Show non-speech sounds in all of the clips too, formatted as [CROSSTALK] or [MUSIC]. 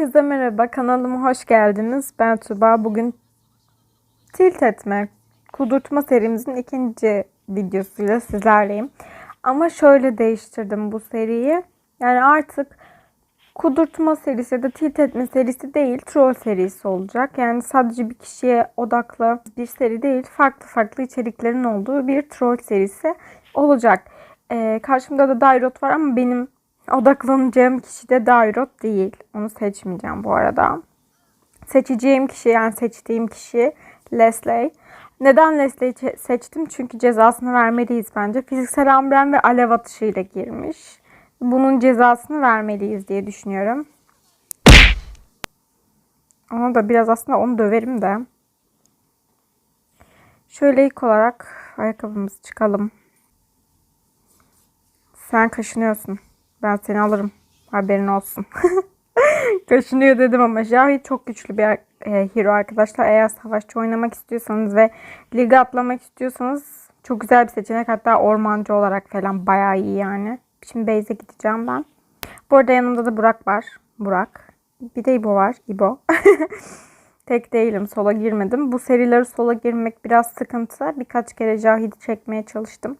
Herkese merhaba, kanalıma hoş geldiniz. Ben Tuba. Bugün tilt etme, kudurtma serimizin ikinci videosuyla sizlerleyim. Ama şöyle değiştirdim bu seriyi. Yani artık kudurtma serisi ya da tilt etme serisi değil, troll serisi olacak. Yani sadece bir kişiye odaklı bir seri değil, farklı farklı içeriklerin olduğu bir troll serisi olacak. Ee, karşımda da Dairot var ama benim odaklanacağım kişi de Dairot değil. Onu seçmeyeceğim bu arada. Seçeceğim kişi yani seçtiğim kişi Leslie. Neden Leslie'yi seçtim? Çünkü cezasını vermeliyiz bence. Fiziksel amblem ve alev atışıyla girmiş. Bunun cezasını vermeliyiz diye düşünüyorum. Ona da biraz aslında onu döverim de. Şöyle ilk olarak ayakkabımızı çıkalım. Sen kaşınıyorsun. Ben seni alırım. Haberin olsun. [LAUGHS] Kaşınıyor dedim ama Jahit çok güçlü bir e, hero arkadaşlar. Eğer savaşçı oynamak istiyorsanız ve lige atlamak istiyorsanız çok güzel bir seçenek. Hatta ormancı olarak falan bayağı iyi yani. Şimdi base'e gideceğim ben. Bu arada yanımda da Burak var. Burak. Bir de İbo var. İbo. [LAUGHS] Tek değilim. Sola girmedim. Bu serileri sola girmek biraz sıkıntı. Birkaç kere Cahit'i çekmeye çalıştım.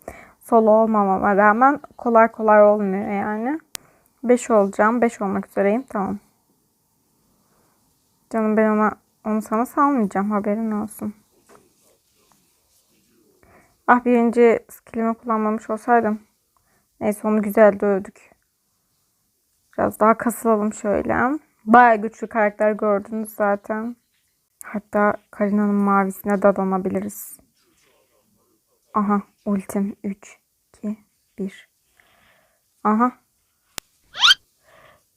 Solo olmamama rağmen kolay kolay olmuyor yani. 5 olacağım. 5 olmak üzereyim. Tamam. Canım ben ona onu sana salmayacağım. Haberin olsun. Ah birinci skillimi kullanmamış olsaydım. Neyse onu güzel dövdük. Biraz daha kasılalım şöyle. Baya güçlü karakter gördünüz zaten. Hatta Karina'nın mavisine dadanabiliriz. Aha ultim 3, 2, 1. Aha.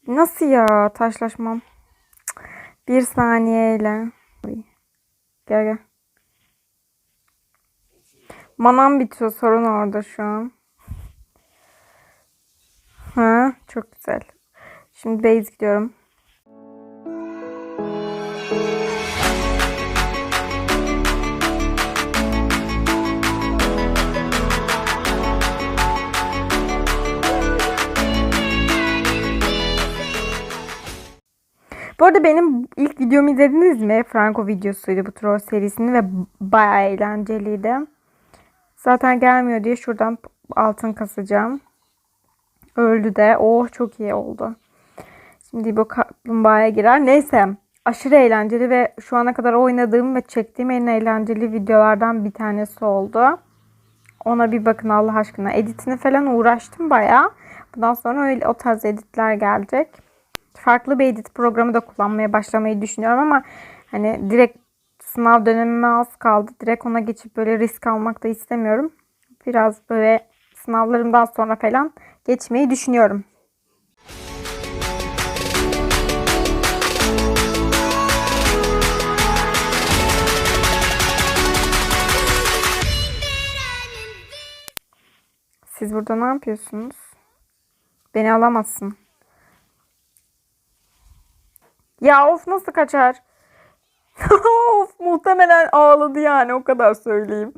Nasıl ya taşlaşmam? Bir saniyeyle. Gel gel. Manam bitiyor sorun orada şu an. Ha, çok güzel. Şimdi base gidiyorum. Bu arada benim ilk videomu izlediniz mi? Franco videosuydu bu troll serisini ve bayağı eğlenceliydi. Zaten gelmiyor diye şuradan altın kasacağım. Öldü de. Oh çok iyi oldu. Şimdi bu kaplumbağaya girer. Neyse. Aşırı eğlenceli ve şu ana kadar oynadığım ve çektiğim en eğlenceli videolardan bir tanesi oldu. Ona bir bakın Allah aşkına. Editini falan uğraştım bayağı. Bundan sonra öyle o tarz editler gelecek. Farklı bir edit programı da kullanmaya başlamayı düşünüyorum ama hani direkt sınav dönemime az kaldı. Direkt ona geçip böyle risk almak da istemiyorum. Biraz böyle sınavlarımdan sonra falan geçmeyi düşünüyorum. Siz burada ne yapıyorsunuz? Beni alamazsın. Ya of nasıl kaçar? [LAUGHS] of muhtemelen ağladı yani o kadar söyleyeyim.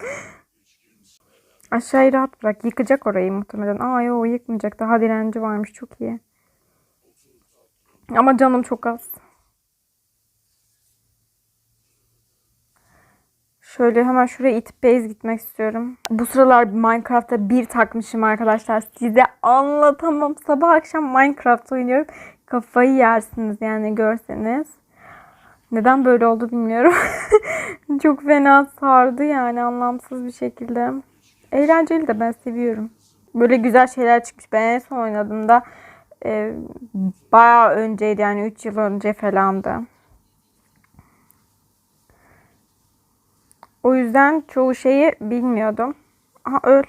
Aşağıyı rahat bırak. Yıkacak orayı muhtemelen. Aa yok yıkmayacak. Daha direnci varmış. Çok iyi. Ama canım çok az. Şöyle hemen şuraya itip base gitmek istiyorum. Bu sıralar Minecraft'ta bir takmışım arkadaşlar. Size anlatamam. Sabah akşam Minecraft oynuyorum. Kafayı yersiniz yani görseniz. Neden böyle oldu bilmiyorum. [LAUGHS] Çok fena sardı yani anlamsız bir şekilde. Eğlenceli de ben seviyorum. Böyle güzel şeyler çıkmış. Ben en son oynadığımda e, bayağı önceydi yani 3 yıl önce falandı. O yüzden çoğu şeyi bilmiyordum. Aha öl.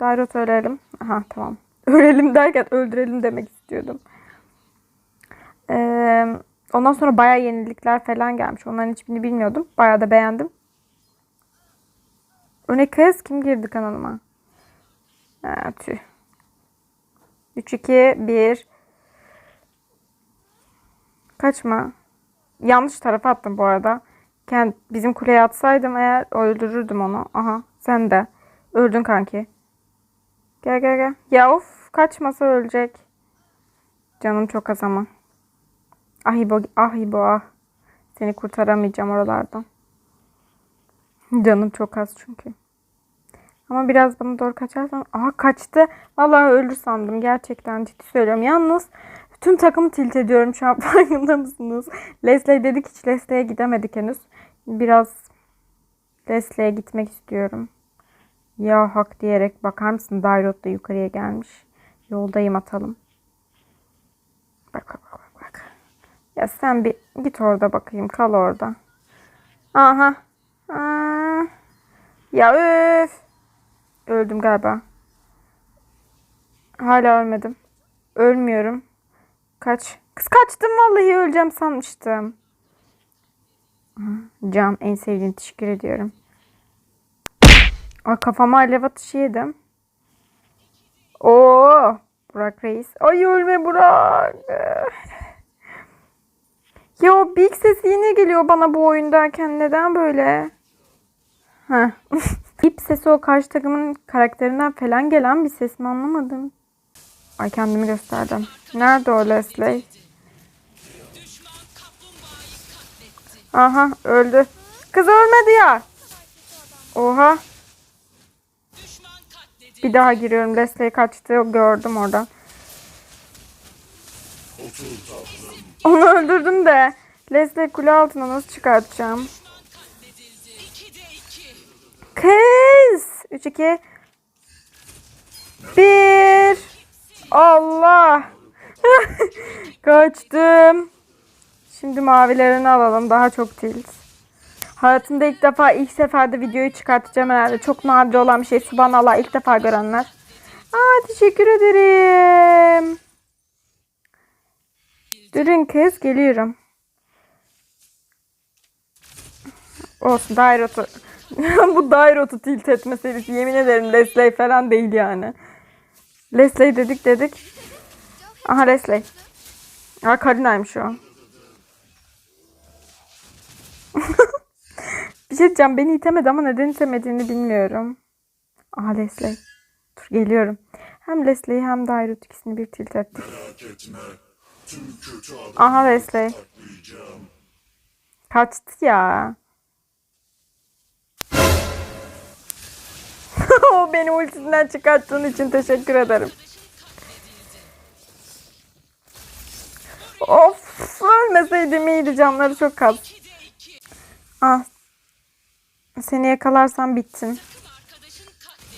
Dairot ölelim. Aha tamam. [LAUGHS] Ölelim derken öldürelim demek istiyordum. Ee, ondan sonra bayağı yenilikler falan gelmiş. Onların hiçbirini bilmiyordum. Bayağı da beğendim. Öne kız kim girdi kanalıma? Ha, tüh. 3, 2, 1. Kaçma. Yanlış tarafa attım bu arada. Kend, bizim kuleye atsaydım eğer öldürürdüm onu. Aha sen de. Öldün kanki. Gel gel gel. Ya of kaçmasa ölecek. Canım çok az ama. Ah İbo, ah İbo ah. Seni kurtaramayacağım oralardan. Canım çok az çünkü. Ama biraz bana doğru kaçarsan... Aha kaçtı. Vallahi ölür sandım. Gerçekten ciddi söylüyorum. Yalnız tüm takımı tilt ediyorum şu an [LAUGHS] farkında mısınız? Leslie dedik hiç Leslie'ye gidemedik henüz. Biraz Leslie'ye gitmek istiyorum. Ya hak diyerek bakar mısın? Dairot da yukarıya gelmiş. Yoldayım atalım. Bak bak. Ya sen bir git orada bakayım. Kal orada. Aha. Aa. Ya öf. Öldüm galiba. Hala ölmedim. Ölmüyorum. Kaç. Kız kaçtım vallahi öleceğim sanmıştım. Can en sevdiğim teşekkür ediyorum. Aa, kafama alev atışı yedim. Oo, Burak Reis. Ay ölme Burak. Ya o Big geliyor bana bu oyundayken. Neden böyle? Heh. [LAUGHS] Bip sesi o karşı takımın karakterinden falan gelen bir ses mi anlamadım. Ay kendimi gösterdim. Nerede o Leslie? Aha öldü. Kız ölmedi ya. Oha. Bir daha giriyorum. Leslie kaçtı. Gördüm oradan. Onu öldürdüm de. Leslie kule altına nasıl çıkartacağım? Kız. 3 2 1 Allah. [LAUGHS] Kaçtım. Şimdi mavilerini alalım. Daha çok tilt. Hayatımda ilk defa ilk seferde videoyu çıkartacağım herhalde. Çok nadir olan bir şey. Subhanallah ilk defa görenler. Aa teşekkür ederim. Durun kız geliyorum. Olsun Dairotu. [LAUGHS] Bu Dairotu tilt etme serisi. Yemin ederim Leslie falan değil yani. Leslie dedik dedik. Aha Leslie. Aa Karina'ymış o. [LAUGHS] bir şey diyeceğim. Beni itemedi ama neden itemediğini bilmiyorum. Aha Leslie. Dur geliyorum. Hem Leslie'yi hem Dairut ikisini bir tilt ettik. Aha Leslie. Kaçtı ya. Beni ultisinden çıkarttığın için teşekkür ederim. Of ölmeseydim iyiydi canları çok az. Ah. Seni yakalarsam bittin.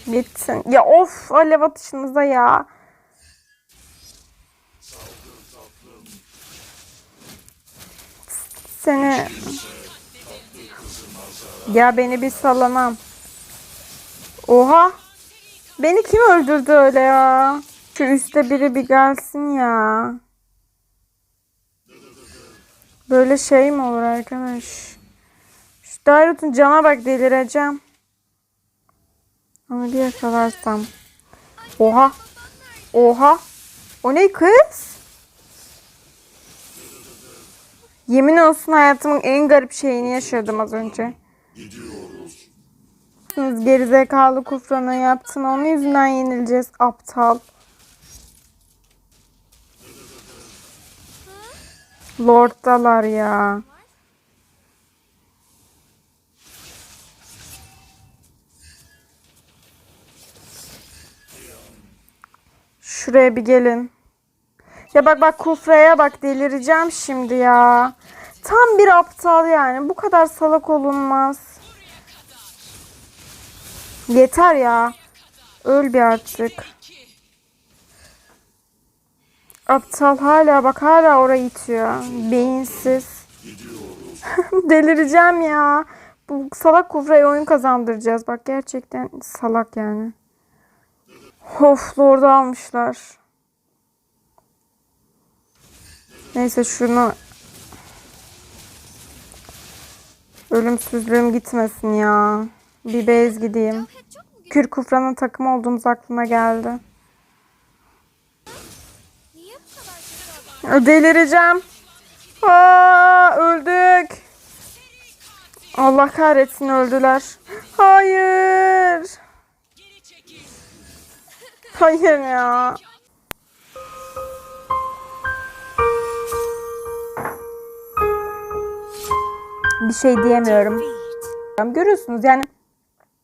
Bitsin. Ya of alev atışınıza ya. Seni ya beni bir salamam. Oha. Beni kim öldürdü öyle ya? Şu üstte biri bir gelsin ya. Böyle şey mi olur arkadaş? Şu Dairut'un cana bak delireceğim. Onu bir yakalarsam. Oha. Oha. O ne kız? Yemin olsun hayatımın en garip şeyini yaşadım az önce. Siz gerizekalı kufranı yaptın. Onun yüzünden yenileceğiz aptal. Lord'dalar ya. Şuraya bir gelin. Ya bak bak kufraya bak delireceğim şimdi ya. Tam bir aptal yani. Bu kadar salak olunmaz. Yeter ya. Öl bir artık. Aptal hala bak hala orayı itiyor. Beyinsiz. [LAUGHS] Delireceğim ya. Bu salak kufraya oyun kazandıracağız. Bak gerçekten salak yani. Of Lord'u almışlar. Neyse şunu ölümsüzlüğüm gitmesin ya. Bir bez gideyim. Kür kufranın takım olduğumuz aklıma geldi. Delireceğim. Aa, öldük. Allah kahretsin öldüler. Hayır. Hayır ya. bir şey diyemiyorum. Görüyorsunuz yani